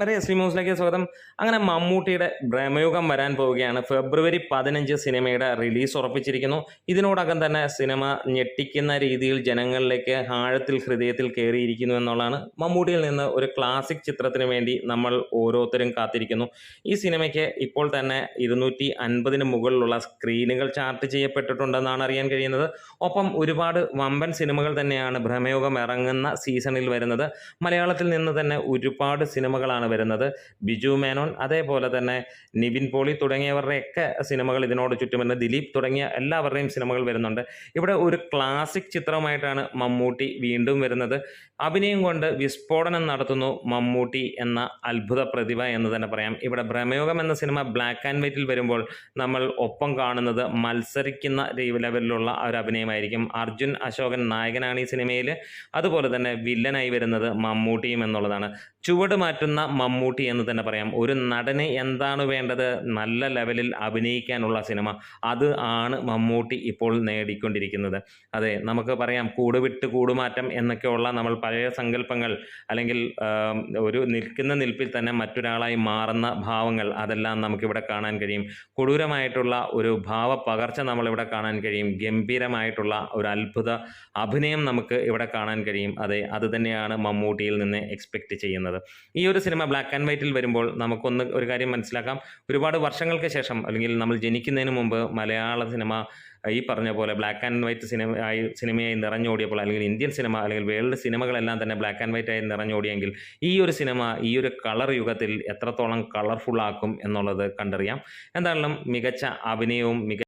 വരെ എസ് ന്യൂസിലേക്ക് സ്വാഗതം. അങ്ങനെ മമ്മൂട്ടിയുടെ ഭ്രമയുഗം വരാൻ പോവുകയാണ്. ഫെബ്രുവരി പതിനഞ്ച് സിനിമയുടെ റിലീസ് ഉറപ്പിച്ചിരിക്കുന്നു. ഇതിനോടകം തന്നെ സിനിമ ഞെട്ടിക്കുന്ന രീതിയിൽ ജനങ്ങളിലേക്ക് ആഴത്തിൽ ഹൃദയത്തിൽ കയറിയിരിക്കുന്നു എന്നുള്ളതാണ്. മമ്മൂട്ടിയിൽ നിന്ന് ഒരു ക്ലാസിക് ചിത്രത്തിന് വേണ്ടി നമ്മൾ ഓരോരുത്തരും കാത്തിരിക്കുന്നു. ഈ സിനിമയ്ക്ക് ഇപ്പോൾ തന്നെ ഇരുന്നൂറ്റി അൻപതിന് മുകളിലുള്ള സ്ക്രീനുകൾ ചാർട്ട് ചെയ്യപ്പെട്ടിട്ടുണ്ടെന്നാണ് അറിയാൻ കഴിയുന്നത്. ഒപ്പം ഒരുപാട് വമ്പൻ സിനിമകൾ തന്നെയാണ് ഭ്രമയുഗം ഇറങ്ങുന്ന സീസണിൽ വരുന്നത്. മലയാളത്തിൽ നിന്ന് തന്നെ ഒരുപാട് സിനിമകളാണ് വരുന്നത്. ബിജു മേനോൻ അതേപോലെ തന്നെ നിവിൻ പോളി തുടങ്ങിയവരുടെയൊക്കെ സിനിമകൾ ഇതിനോട് ചുറ്റും വരുന്നത് ദിലീപ് തുടങ്ങിയ എല്ലാവരുടെയും സിനിമകൾ വരുന്നുണ്ട്. ഇവിടെ ഒരു ക്ലാസിക് ചിത്രമായിട്ടാണ് മമ്മൂട്ടി വീണ്ടും വരുന്നത്. അഭിനയം കൊണ്ട് വിസ്ഫോടനം നടത്തുന്നു മമ്മൂട്ടി എന്ന അത്ഭുത പ്രതിഭ എന്ന് തന്നെ പറയാം. ഇവിടെ ഭ്രമയോഗം എന്ന സിനിമ ബ്ലാക്ക് ആൻഡ് വൈറ്റിൽ വരുമ്പോൾ നമ്മൾ ഒപ്പം കാണുന്നത് മത്സരിക്കുന്ന ലെവലിലുള്ള ഒരു അഭിനയമായിരിക്കും. അർജുൻ അശോകൻ നായകനാണ് ഈ സിനിമയിൽ. അതുപോലെ തന്നെ വില്ലനായി വരുന്നത് മമ്മൂട്ടിയും എന്നുള്ളതാണ്. ചുവട് മാറ്റുന്ന മമ്മൂട്ടി എന്ന് തന്നെ പറയാം. ഒരു നടന് എന്താണ് വേണ്ടത്? നല്ല ലെവലിൽ അഭിനയിക്കാനുള്ള സിനിമ. അത് ആണ് മമ്മൂട്ടി ഇപ്പോൾ നേടിക്കൊണ്ടിരിക്കുന്നത്. അതെ നമുക്ക് പറയാം കൂടുവിട്ട് കൂടുമാറ്റം എന്നൊക്കെയുള്ള നമ്മൾ പഴയ സങ്കല്പങ്ങൾ അല്ലെങ്കിൽ ഒരു നിൽക്കുന്ന നിൽപ്പിൽ തന്നെ മറ്റൊരാളായി മാറുന്ന ഭാവങ്ങൾ അതെല്ലാം നമുക്കിവിടെ കാണാൻ കഴിയും. കൊടൂരമായിട്ടുള്ള ഒരു ഭാവ പകർച്ച നമ്മളിവിടെ കാണാൻ കഴിയും. ഗംഭീരമായിട്ടുള്ള ഒരു അത്ഭുത അഭിനയം നമുക്ക് ഇവിടെ കാണാൻ കഴിയും. അതെ അത് തന്നെയാണ് മമ്മൂട്ടിയിൽ നിന്ന് എക്സ്പെക്റ്റ് ചെയ്യുന്നത്. ഈ ഒരു സിനിമ ബ്ലാക്ക് ആൻഡ് വൈറ്റിൽ വരുമ്പോൾ നമുക്കൊന്ന് ഒരു കാര്യം മനസ്സിലാക്കാം. ഒരുപാട് വർഷങ്ങൾക്ക് ശേഷം അല്ലെങ്കിൽ നമ്മൾ ജനിക്കുന്നതിന് മുമ്പ് മലയാള സിനിമ ഈ പറഞ്ഞ പോലെ ബ്ലാക്ക് ആൻഡ് വൈറ്റ് സിനിമ ആയി സിനിമയായി നിറഞ്ഞോടിയപ്പോൾ അല്ലെങ്കിൽ ഇന്ത്യൻ സിനിമ അല്ലെങ്കിൽ വേൾഡ് സിനിമകളെല്ലാം തന്നെ ബ്ലാക്ക് ആൻഡ് വൈറ്റ് ആയി നിറഞ്ഞോടിയെങ്കിൽ ഈ ഒരു സിനിമ ഈ ഒരു കളർ യുഗത്തിൽ എത്രത്തോളം കളർഫുൾ ആക്കും എന്നുള്ളത് കണ്ടറിയാം. എന്തായാലും മികച്ച അഭിനയവും മികച്ച